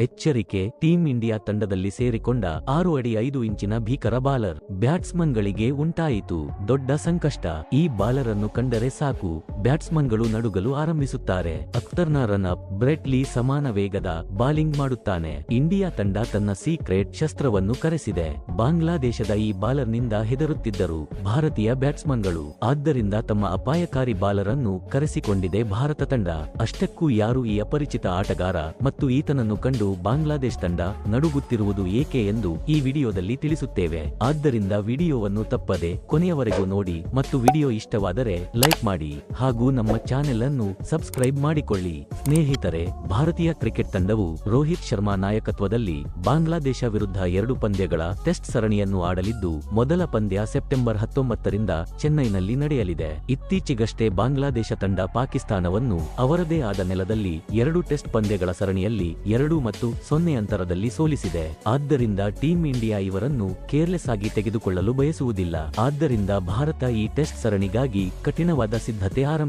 ಎಚ್ಚರಿಕೆ team India ತಂಡದಲ್ಲಿ ಸೇರಿಕೊಂಡ ಆರು ಅಡಿ ಐದು ಇಂಚಿನ ಭೀಕರ ಬಾಲರ್ ಬ್ಯಾಟ್ಸ್ಮನ್ಗಳಿಗೆ ಉಂಟಾಯಿತು. ದೊಡ್ಡ ಸಂಕಷ್ಟ. ಈ ಬಾಲರನ್ನು ಕಂಡರೆ ಸಾಕು. ಬ್ಯಾಟ್ಸ್ಮನ್ಗಳು ನಡುಗಲು ಆರಂಭಿಸುತ್ತಾರೆ. ಅಖ್ತರ್ನ ರನ್ ಅಪ್ ಬ್ರೆಟ್ಲಿ ಸಮಾನ ವೇಗದ ಬಾಲಿಂಗ್ ಮಾಡುತ್ತಾನೆ. ಇಂಡಿಯಾ ತಂಡ ತನ್ನ ಸೀಕ್ರೆಟ್ ಶಸ್ತ್ರವನ್ನು ಕರೆಸಿದೆ. ಬಾಂಗ್ಲಾದೇಶದ ಈ ಬಾಲರ್ನಿಂದ ಹೆದರುತ್ತಿದ್ದರು ಭಾರತೀಯ ಬ್ಯಾಟ್ಸ್ಮನ್ಗಳು. ಆದ್ದರಿಂದ ತಮ್ಮ ಅಪಾಯಕಾರಿ ಬಾಲರ್ ಅನ್ನು ಕರೆಸಿಕೊಂಡಿದೆ ಭಾರತ ತಂಡ. ಅಷ್ಟಕ್ಕೂ ಯಾರು ಈ ಅಪರಿಚಿತ ಆಟಗಾರ ಮತ್ತು ಈತನನ್ನು ಕಂಡು ಬಾಂಗ್ಲಾದೇಶ ತಂಡ ನಡುಗುತ್ತಿರುವುದು ಏಕೆ ಎಂದು ಈ ವಿಡಿಯೋದಲ್ಲಿ ತಿಳಿಸುತ್ತೇವೆ. ಆದ್ದರಿಂದ ವಿಡಿಯೋವನ್ನು ತಪ್ಪದೆ ಕೊನೆಯವರೆಗೂ ನೋಡಿ ಮತ್ತು ವಿಡಿಯೋ ಇಷ್ಟವಾದರೆ ಲೈಕ್ ಮಾಡಿ ಹಾಗೂ ನಮ್ಮ ಚಾನೆಲ್ ಅನ್ನು ಸಬ್ಸ್ಕ್ರೈಬ್ ಮಾಡಿಕೊಳ್ಳಿ. ಸ್ನೇಹಿತರೆ, ಭಾರತೀಯ ಕ್ರಿಕೆಟ್ ತಂಡವು ರೋಹಿತ್ ಶರ್ಮಾ ನಾಯಕತ್ವದಲ್ಲಿ ಬಾಂಗ್ಲಾದೇಶ ವಿರುದ್ಧ ಎರಡು ಪಂದ್ಯಗಳ ಟೆಸ್ಟ್ ಸರಣಿಯನ್ನು ಆಡಲಿದ್ದು, ಮೊದಲ ಪಂದ್ಯ ಸೆಪ್ಟೆಂಬರ್ ಹತ್ತೊಂಬತ್ತರಿಂದ ಚೆನ್ನೈನಲ್ಲಿ ನಡೆಯಲಿದೆ. ಇತ್ತೀಚೆಗಷ್ಟೇ ಬಾಂಗ್ಲಾದೇಶ ತಂಡ ಪಾಕಿಸ್ತಾನವನ್ನು ಅವರದೇ ಆದ ನೆಲದಲ್ಲಿ ಎರಡು ಟೆಸ್ಟ್ ಪಂದ್ಯಗಳ ಸರಣಿಯಲ್ಲಿ ಎರಡು ಮತ್ತು ಸೊನ್ನೆ ಅಂತರದಲ್ಲಿ ಸೋಲಿಸಿದೆ. ಆದ್ದರಿಂದ ಟೀಂ ಇಂಡಿಯಾ ಇವರನ್ನು ಕೇರ್ಲೆಸ್ ಆಗಿ ತೆಗೆದುಕೊಳ್ಳಲು ಬಯಸುವುದಿಲ್ಲ. ಆದ್ದರಿಂದ ಭಾರತ ಈ ಟೆಸ್ಟ್ ಸರಣಿಗಾಗಿ ಕಠಿಣವಾದ ಸಿದ್ಧತೆ ಆರಂಭಿಸಿದೆ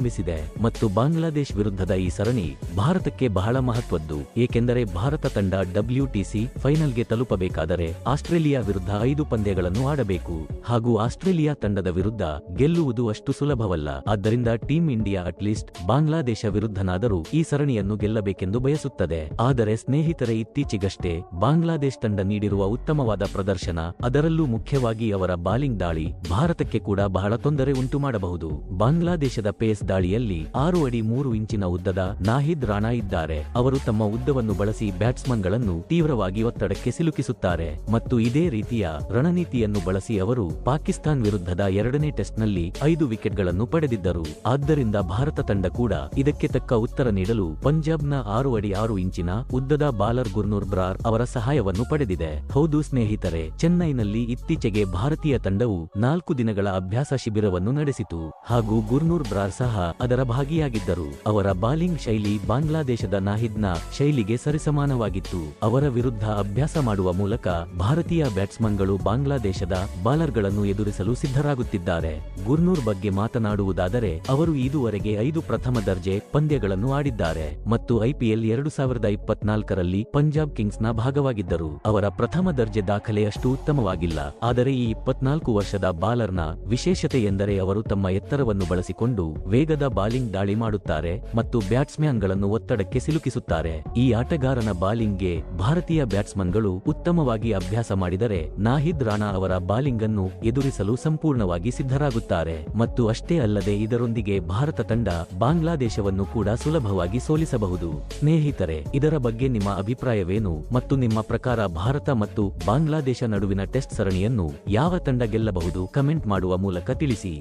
ಮತ್ತು ಬಾಂಗ್ಲಾದೇಶ್ ವಿರುದ್ಧದ ಈ ಸರಣಿ ಭಾರತಕ್ಕೆ ಬಹಳ ಮಹತ್ವದ್ದು. ಏಕೆಂದರೆ ಭಾರತ ತಂಡ ಡಬ್ಲ್ಯೂಟಿಸಿ ಫೈನಲ್ಗೆ ತಲುಪಬೇಕಾದರೆ ಆಸ್ಟ್ರೇಲಿಯಾ ವಿರುದ್ಧ ಐದು ಪಂದ್ಯಗಳನ್ನು ಆಡಬೇಕು. ಹಾಗೂ ಆಸ್ಟ್ರೇಲಿಯಾ ತಂಡದ ವಿರುದ್ಧ ಗೆಲ್ಲುವುದು ಅಷ್ಟು ಸುಲಭವಲ್ಲ. ಆದ್ದರಿಂದ team India at least Bangladesh ವಿರುದ್ಧನಾದರೂ ಈ ಸರಣಿಯನ್ನು ಗೆಲ್ಲಬೇಕೆಂದು ಬಯಸುತ್ತದೆ. ಆದರೆ ಸ್ನೇಹಿತರೆ, ಇತ್ತೀಚೆಗಷ್ಟೇ ಬಾಂಗ್ಲಾದೇಶ್ ತಂಡ ನೀಡಿರುವ ಉತ್ತಮವಾದ ಪ್ರದರ್ಶನ, ಅದರಲ್ಲೂ ಮುಖ್ಯವಾಗಿ ಅವರ ಬಾಲಿಂಗ್ ದಾಳಿ ಭಾರತಕ್ಕೆ ಕೂಡ ಬಹಳ ತೊಂದರೆ ಉಂಟು ಮಾಡಬಹುದು ಬಾಂಗ್ಲಾದೇಶದ ಪೇಸ್ ದಾಳಿಯಲ್ಲಿ ಆರು ಅಡಿ ಮೂರು ಇಂಚಿನ ಉದ್ದದ ನಾಹಿದ್ ರಾಣಾ ಇದ್ದಾರೆ. ಅವರು ತಮ್ಮ ಉದ್ದವನ್ನು ಬಳಸಿ ಬ್ಯಾಟ್ಸ್ಮನ್ಗಳನ್ನು ತೀವ್ರವಾಗಿ ಒತ್ತಡಕ್ಕೆ ಸಿಲುಕಿಸುತ್ತಾರೆ ಮತ್ತು ಇದೇ ರೀತಿಯ ರಣನೀತಿಯನ್ನು ಬಳಸಿ ಅವರು ಪಾಕಿಸ್ತಾನ್ ವಿರುದ್ಧದ ಎರಡನೇ ಟೆಸ್ಟ್ನಲ್ಲಿ ಐದು ವಿಕೆಟ್ಗಳನ್ನು ಪಡೆದಿದ್ದರು. ಆದ್ದರಿಂದ ಭಾರತ ತಂಡ ಕೂಡ ಇದಕ್ಕೆ ತಕ್ಕ ಉತ್ತರ ನೀಡಲು ಪಂಜಾಬ್ನ ಆರು ಅಡಿ ಆರು ಇಂಚಿನ ಉದ್ದದ ಬಾಲರ್ ಗುರ್ನೂರ್ ಬ್ರಾರ್ ಅವರ ಸಹಾಯವನ್ನು ಪಡೆದಿದೆ. ಹೌದು ಸ್ನೇಹಿತರೆ, ಚೆನ್ನೈನಲ್ಲಿ ಇತ್ತೀಚೆಗೆ ಭಾರತೀಯ ತಂಡವು ನಾಲ್ಕು ದಿನಗಳ ಅಭ್ಯಾಸ ಶಿಬಿರವನ್ನು ನಡೆಸಿತು. ಹಾಗೂ ಗುರ್ನೂರ್ ಬ್ರಾರ್ ಸಹ ಅದರ ಭಾಗಿಯಾಗಿದ್ದರು. ಅವರ ಬಾಲಿಂಗ್ ಶೈಲಿ ಬಾಂಗ್ಲಾದೇಶದ ನಾಹಿದ್ನ ಶೈಲಿಗೆ ಸರಿಸಮಾನವಾಗಿತ್ತು. ಅವರ ವಿರುದ್ಧ ಅಭ್ಯಾಸ ಮಾಡುವ ಮೂಲಕ ಭಾರತೀಯ ಬ್ಯಾಟ್ಸ್ಮನ್ಗಳು ಬಾಂಗ್ಲಾದೇಶದ ಬಾಲರ್ಗಳನ್ನು ಎದುರಿಸಲು ಸಿದ್ಧರಾಗುತ್ತಿದ್ದಾರೆ. ಗುರ್ನೂರ್ ಬಗ್ಗೆ ಮಾತನಾಡುವುದಾದರೆ, ಅವರು ಇದುವರೆಗೆ ಐದು ಪ್ರಥಮ ದರ್ಜೆ ಪಂದ್ಯಗಳನ್ನು ಆಡಿದ್ದಾರೆ ಮತ್ತು ಐಪಿಎಲ್ ಎರಡು ಸಾವಿರದ ಇಪ್ಪತ್ನಾಲ್ಕರಲ್ಲಿ ಪಂಜಾಬ್ ಕಿಂಗ್ಸ್ನ ಭಾಗವಾಗಿದ್ದರು. ಅವರ ಪ್ರಥಮ ದರ್ಜೆ ದಾಖಲೆ ಅಷ್ಟು ಉತ್ತಮವಾಗಿಲ್ಲ. ಆದರೆ ಈ ಇಪ್ಪತ್ನಾಲ್ಕು ವರ್ಷದ ಬಾಲರ್ನ ವಿಶೇಷತೆ ಎಂದರೆ ಅವರು ತಮ್ಮ ಎತ್ತರವನ್ನು ಬಳಸಿಕೊಂಡು ವೇಗದ ಬಾಲಿಂಗ್ ದಾಳಿ ಮಾಡುತ್ತಾರೆ ಮತ್ತು ಬ್ಯಾಟ್ಸ್ಮ್ಯಾನ್ಗಳನ್ನು ಒತ್ತಡಕ್ಕೆ ಸಿಲುಕಿಸುತ್ತಾರೆ. ಈ ಆಟಗಾರನ ಬಾಲಿಂಗ್ಗೆ ಭಾರತೀಯ ಬ್ಯಾಟ್ಸ್ಮನ್ಗಳು ಉತ್ತಮವಾಗಿ ಅಭ್ಯಾಸ ಮಾಡಿದರೆ ನಾಹಿದ್ ರಾಣಾ ಅವರ ಬಾಲಿಂಗ್ ಅನ್ನು ಎದುರಿಸಲು ಸಂಪೂರ್ಣವಾಗಿ ಸಿದ್ಧರಾಗುತ್ತಾರೆ. ಮತ್ತು ಅಷ್ಟೇ ಅಲ್ಲದೆ ಇದರೊಂದಿಗೆ ಭಾರತ ತಂಡ ಬಾಂಗ್ಲಾದೇಶವನ್ನು ಕೂಡ ಸುಲಭವಾಗಿ ಸೋಲಿಸಬಹುದು. ಸ್ನೇಹಿತರೆ, ಇದರ ಬಗ್ಗೆ ನಿಮ್ಮ ಅಭಿಪ್ರಾಯವೇನು ಮತ್ತು ನಿಮ್ಮ ಪ್ರಕಾರ ಭಾರತ ಮತ್ತು ಬಾಂಗ್ಲಾದೇಶ ನಡುವಿನ ಟೆಸ್ಟ್ ಸರಣಿಯನ್ನು ಯಾವ ತಂಡ ಗೆಲ್ಲಬಹುದು ಕಮೆಂಟ್ ಮಾಡುವ ಮೂಲಕ ತಿಳಿಸಿ.